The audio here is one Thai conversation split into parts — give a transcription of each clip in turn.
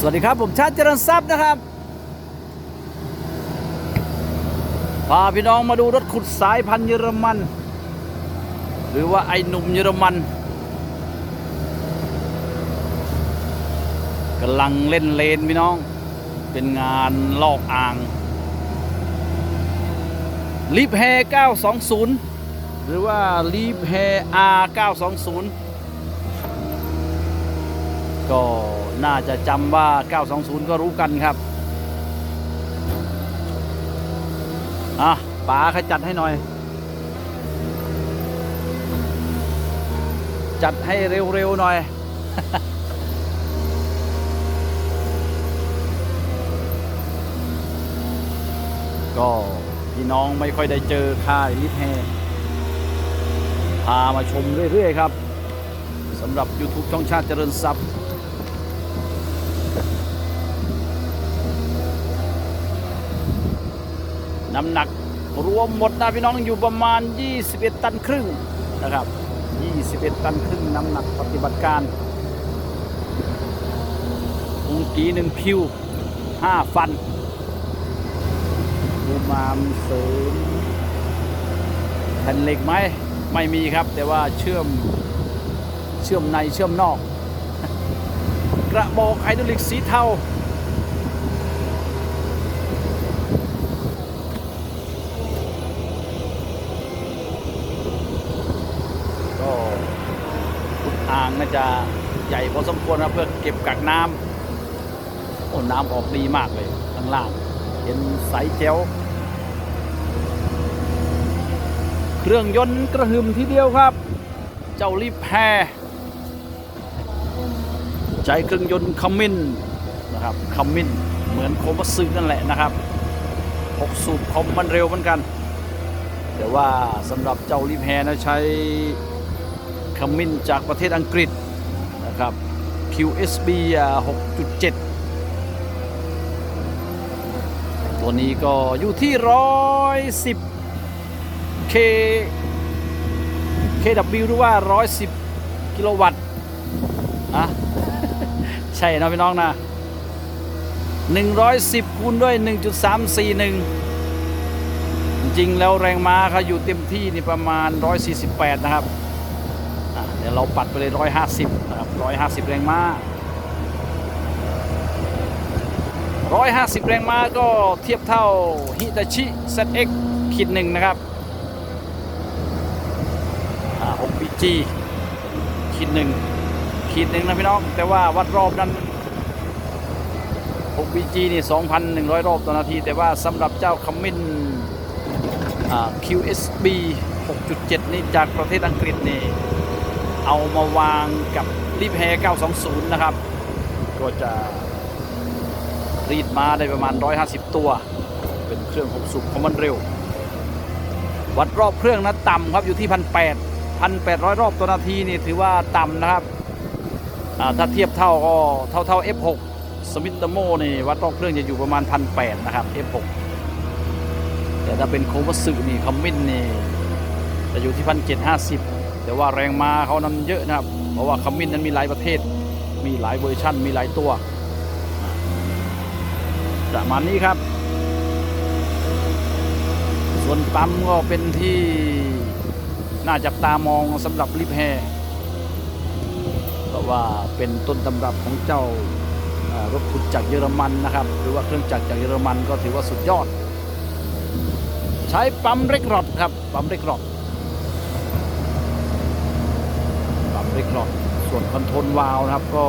สวัสดีครับ ผมชาติเจริญทรัพย์นะครับ พาพี่น้องมาดูรถขุดสายพันธุ์เยอรมัน หรือว่าไอหนุ่มเยอรมันกำลังเล่นเลนพี่น้อง เป็นงานลอกอ่างลีฟแฮ920 หรือว่าลีฟแฮ R 920 ก็น่าจะจำว่า 920 ก็รู้กันครับ อะป๋าขจัดให้หน่อย จัดให้เร็ว ๆ หน่อย ก็พี่น้องไม่ค่อยได้เจอค่ายลิฟแฮพามาชมเรื่อย ๆ ครับสำหรับ YouTube ช่องชาติเจริญทรัพย์ น้ำหนักรวมหมดนะพี่น้องอยู่ประมาณ 21 ตันครึ่งนะครับ 21 ตันครึ่งน้ำหนักปฏิบัติการอุงกีหนึ่งพิวห้าฟันดูมามเสริมแผ่นเหล็กไหมไม่มีครับ แต่ว่าเชื่อมเชื่อมในเชื่อมนอก กระบอกไฮดรอลิกสีเทา ก็ขุดอ่าง น่าจะใหญ่พอสมควรนะเพื่อเก็บกักน้ำโอ้น้ำออกดีมากเลยข้างล่าง เห็นใสแจ๋วเครื่องยนต์กระหึ่มทีเดียวครับ เจ้ารีบแพใช้เครื่องยนต์คัมมินนะครับคัมมินเหมือนโคมัตสึนั่นแหละนะครับหกสูบคอมมันเร็วเหมือนกัน แต่ว่าสำหรับเจ้ารีแพนะใช้ ขมิ้นจากประเทศอังกฤษนะครับ QSB 6.7 ตัวนี้ก็อยู่ที่ 110 K KW หรือว่า 110 กิโลวัตต์นะใช่นะพี่น้องนะ 110 คูณด้วย 1.341 จริงๆแล้วแรงม้าเขาอยู่เต็มที่นี่ประมาณ 148 นะครับ ดี๋ยวเราปัดไปเลย150นะครับ150แรงม้า150แรงม้าก็เทียบเท่าฮิตาชิ ZX ขีดหนึ่งนะครับอ่า 6BG ขีดหนึ่งขีดหนึ่งนะพี่น้อง แต่ว่าวัดรอบนั้น 6BG นี่ 2,100 รอบต่อนาที แต่ว่าสำหรับเจ้าคัมมิน QSB 6.7 นี่จากประเทศอังกฤษนี่ เอามาวางกับรีแพร์920 นะครับ ก็จะรีดมาได้ประมาณ 150 ตัว เป็นเครื่อง6สูบของมันเร็ว วัดรอบเครื่องนะต่ำครับอยู่ที่1,800 1,800รอบต่อนาทีนี่ถือว่าต่ำนะครับ ถ้าเทียบเท่าก็เท่าเท่า F6 สมิธโมนี่วัดรอบเครื่องจะอยู่ประมาณ1,800นะครับ F6 แต่ถ้าเป็นโคมัสึนี่คอมมินนี่จะอยู่ที่พันเจ็ดห้าสิบ แต่ว่าแรงมาเขานั้นเยอะนะครับ เพราะว่าคอมมินนั้นมีหลายประเทศ มีหลายเวอร์ชั่น มีหลายตัว ประมาณนี้ครับ ส่วนปั๊มก็เป็นที่น่าจับตามองสำหรับลิฟแฮร์เพราะว่าเป็นต้นตำรับของเจ้ารถขุดจากเยอรมันนะครับ หรือว่าเครื่องจักรจากเยอรมันก็ถือว่าสุดยอด ใช้ปั๊มเร็กรอดครับ ปั๊มเร็กรอดปั๊ม เร็กรอดส่วนคอนโทรลวาล์วนะครับก็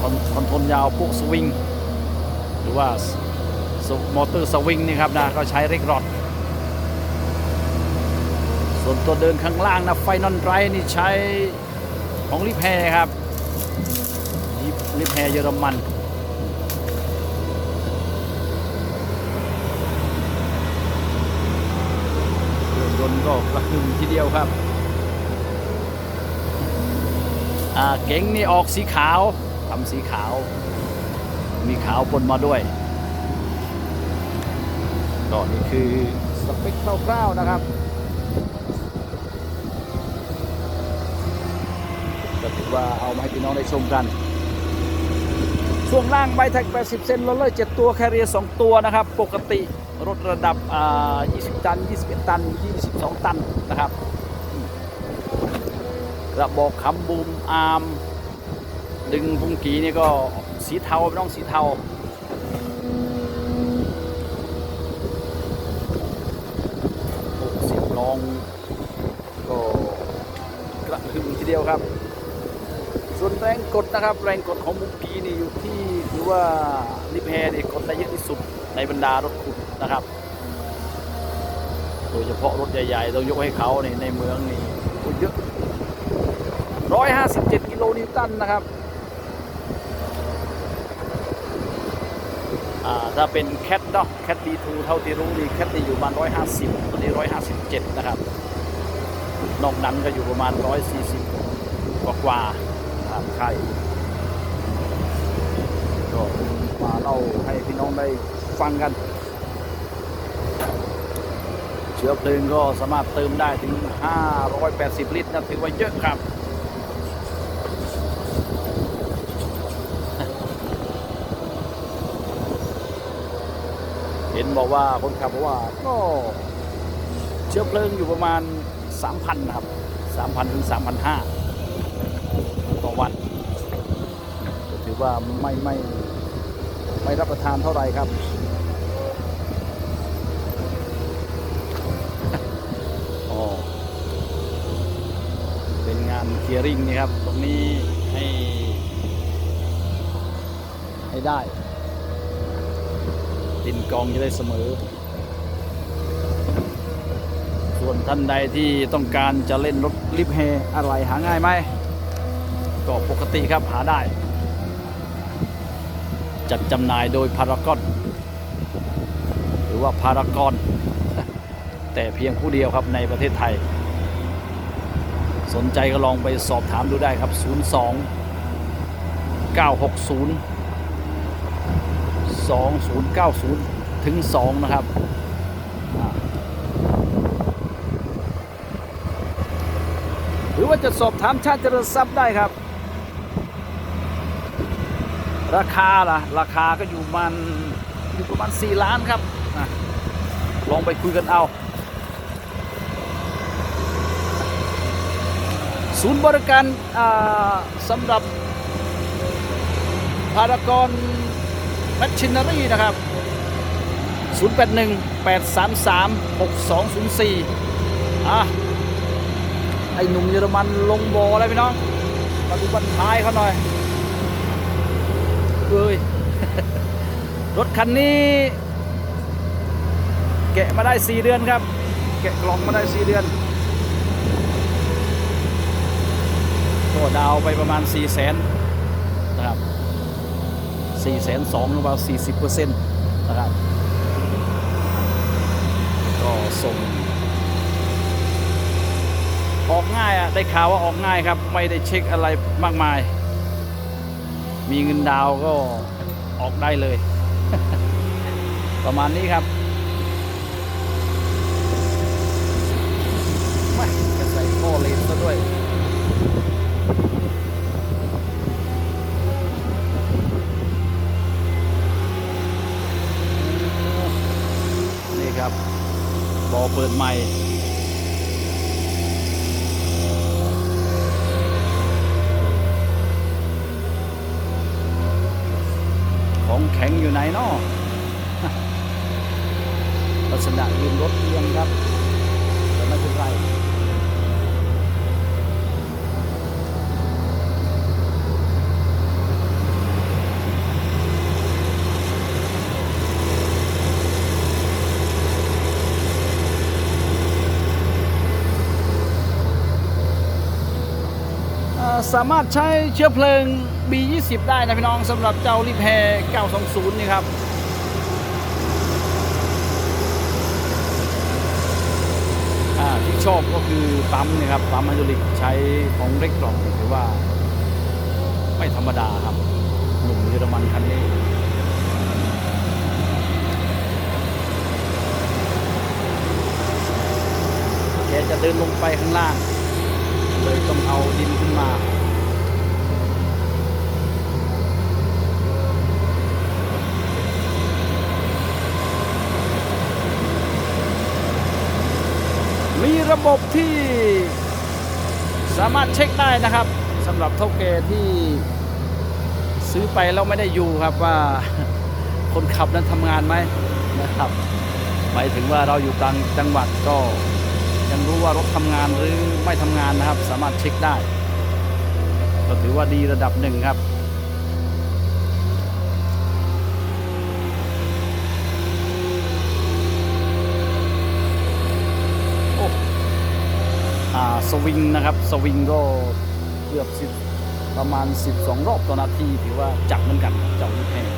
คอนคอนโทรลยาวพวกสวิงหรือว่ามอเตอร์สวิงนี่ครับนะก็ใช้เร็กรอดส่วนตัวเดินข้างล่างนะไฟนอนไรนี่ใช้ของลิแพร์ครับลิแพร์เยอรมันเครื่องยนต์ก็กระหึ่มทีเดียวครับ อ่า เก๋งนี่ออกสีขาวทำสีขาว มีขาวปนมาด้วยก็นี่คือสเปคคร่าวๆนะครับก็ถือว่าเอามาให้พี่น้องได้ชมกัน ช่วงล่างใบแท็ก 80 เซนโรลเลอร์7ตัว แคเรีย2ตัวนะครับ ปกติรถระดับอ่า20 ตัน 21 ตัน 22 ตันนะครับ ระบอกคำบูมอาร์มดึงพุงกีนี่ก็สีเทาไม่ต้องสีเทาเสียงร้องก็กระหึ่มทีเดียวครับ ส่วนแรงกดนะครับ แรงกดของมุกกีนี่อยู่ที่หรือว่าลิเพร์นี่กดได้เยอะที่สุดในบรรดารถขุดนะครับโดยเฉพาะรถใหญ่ๆ ต้องยกให้เขาในในเมืองนี่โอ้เยอะ 157 กิโลนิวตันนะครับถ้าเป็นแคทเนาะแคทดีทูเท่าที่รู้ดีแคทนี่อยู่ประมาณ 150ตอนนี้ 157 นะครับ นอกนั้นก็อยู่ประมาณ 140 กว่ากว่าตามใครก็มาเล่าให้พี่น้องได้ฟังกัน เชื้อเพลิงก็สามารถเติมได้ถึง 580 ลิตรนะถือว่าเยอะครับ ห็นบอกว่าคนขับบอกว่าก็เชื้อเพลิงอยู่ประมาณ 3,000นครับ 3,000 ถึง 3,500ต่อวันถือว่าไม่ไม่ไม่รับประทานเท่าไหร่ครับอ๋อเป็นงานเคียร์ริงนี่ครับ ตรงนี้ให้ ให้ได้ ดินกองจะได้เสมอ ส่วนท่านใดที่ต้องการจะเล่นรถลิฟต์แฮอะไรหาง่ายไหมก็ปกติครับหาได้ จัดจำหน่ายโดยพารากอนหรือว่าพารากอนแต่เพียงผู้เดียวครับในประเทศไทย สนใจก็ลองไปสอบถามดูได้ครับ 02 960 2090 ถึง 2 นะครับหรือว่าจะสอบถามชาติเจริญทรัพย์ได้ครับ ราคาล่ะ ราคาก็อยู่มันอยู่ประมาณ 4 ล้านครับอลองไปคุยกันเอาศูนย์บริการสำหรับพารากอน มชชินนารีนะครับ 081 833 6204 อะ ไอหนุ่มเยอรมันลงบอแล้วพี่น้องมาดูบันท้ายเขาหน่อยเอ้ย รถคันนี้ แกะมาได้ 4 เดือนครับ แกะกล่องมาได้ 4 เดือนก็ดาวไปประมาณ 4 0 0แสน 4 2 0 0หรือว่า40เอร์เซ็นต์นะครับ ก็ส่ง ออกง่ายอะได้ข่าวว่าออกง่ายครับ ไม่ได้เช็คอะไรมากมาย มีเงินดาวก็ออกได้เลย ประมาณนี้ครับไม่จะใส่ท่อเลนซะด้วย บอเปิดใหม่ของแข็งอยู่ไหนเนาะลักษณะยืนรถเอียงครับแต่ไม่เป็นไร สามารถใช้เชื้อเพลิง B20 ได้นะพี่น้องสำหรับเจ้ารีแพร์920 นี่ครับที่ชอบก็คือปั๊มนี่ครับปั๊มไฮดรอลิกใช้ของเร็กกรองถือว่า ไม่ธรรมดาครับหนุ่มเยอรมันคันนี้แกจะเดินลงไปข้างล่าง เลยต้องเอาดินขึ้นมา ระบบที่สามารถเช็คได้นะครับสำหรับเท่าแกที่ซื้อไปแล้วไม่ได้อยู่ครับว่าคนขับนั้นทำงานไหมนะครับหมายถึงว่าเราอยู่ต่างจังหวัดก็ยังรู้ว่ารถทำงานหรือไม่ทำงานนะครับ สามารถเช็คได้ ก็ถือว่าดีระดับหนึ่งครับ โอ้อ่า สวิงนะครับ สวิงก็เกือบสิบประมาณ 12 รอบต่อนาทีถือว่าจับเหมือนกันเจ้าลูกแพร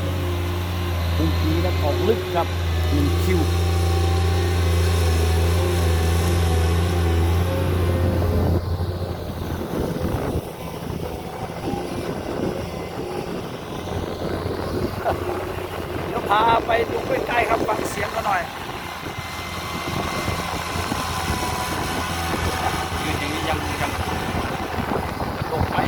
พื้นที่นั้นออกลึกครับหนึ่งคิว เดี๋ยวพาไปดูใกล้ๆครับฟังเสียงกันหน่อย ยืนอย่างนี้ยังยังจะตกไหม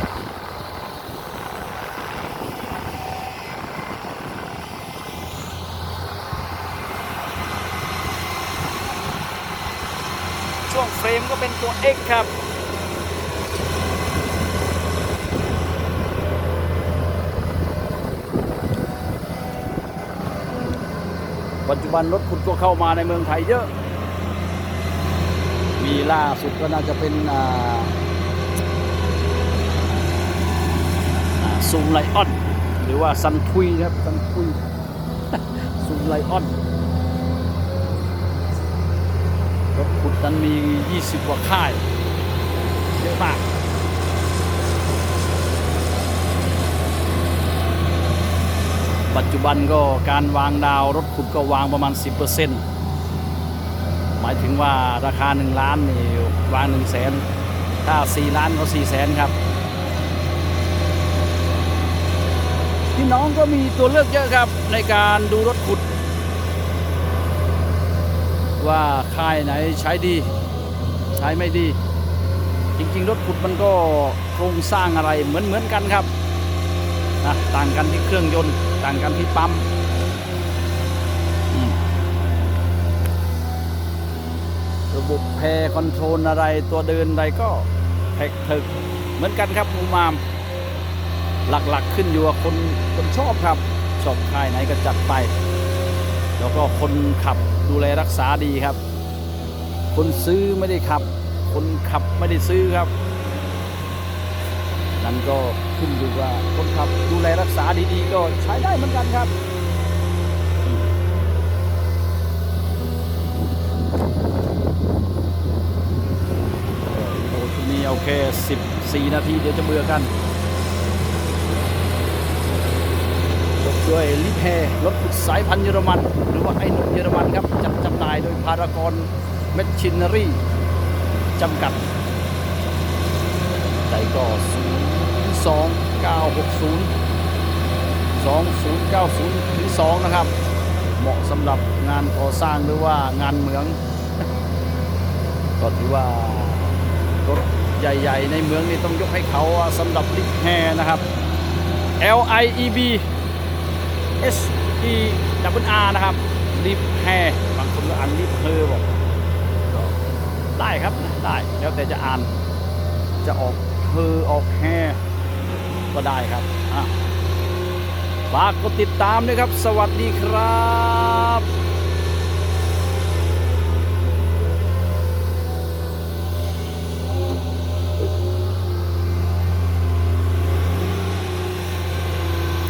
ช่วง เฟรมก็เป็นตัว X ครับปัจจุบันรถขุดก็เข้ามาในเมืองไทยเยอะ มีล่าสุดก็น่าจะเป็นซูมไลออน หรือว่าซันทุยครับซันทุยซูมไลออน รถขุดนั้นมี 20 กว่าค่าย เยอะมากปัจจุบันก็การวางดาวรถขุดก็วางประมาณ 10%หมายถึงว่าราคา 1 ล้านนี่วาง 1 0 0 0 0แสนถ้า 4 ล้านก็ 4 0 0แสนครับ พี่น้องก็มีตัวเลือกเยอะครับในการดูรถขุด ว่าค่ายไหนใช้ดี ใช้ไม่ดี จริงๆ รถขุดมันก็โครงสร้างอะไรเหมือนเหมือนกันครับนะต่างกันที่เครื่องยนต์ ต่างกันที่ปั๊มระบบแพรคอนโทรลอะไรตัวเดินอะไรก็แท็กถึกเหมือนกันครับมูมาม หลักๆขึ้นอยู่กับคนคนชอบครับ ชอบค่ายไหนก็จัดไป แล้วก็คนขับ ดูแลรักษาดีครับ คนซื้อไม่ได้ขับ คนขับไม่ได้ซื้อครับ นั่นก็ขึ้นอยู่ว่าคนขับดูแลรักษาดีๆ ก็ใช้ได้เหมือนกันครับโอ้ชุดนี้โอเค 14 นาทีเดี๋ยวจะเบื่อกันจบ ด้วยลิเพรถสายพันธุ์เยอรมัน หรือว่าไอ้หนุ่มเยอรมันครับจัดจำหน่ายโดยพารากอนเมชชินนารีจำกัดใจก็ 0 2 9 6 0 2 0 9 0ถึง2นะครับ เหมาะสำหรับงานก่อสร้างหรือว่างานเหมือง ก็ถือว่ารถใหญ่ ๆ ในเมืองนี่ต้องยกให้เขาสำหรับลิฟแฮนะครับ L I E B S E W R นะครับริบแฮบางคนก็อ่านริบเฮอบอกได้ครับได้แล้วแต่จะอ่านจะออกเฮอออกแฮก็ได้ครับฝากกดติดตามด้วยครับ สวัสดีครับ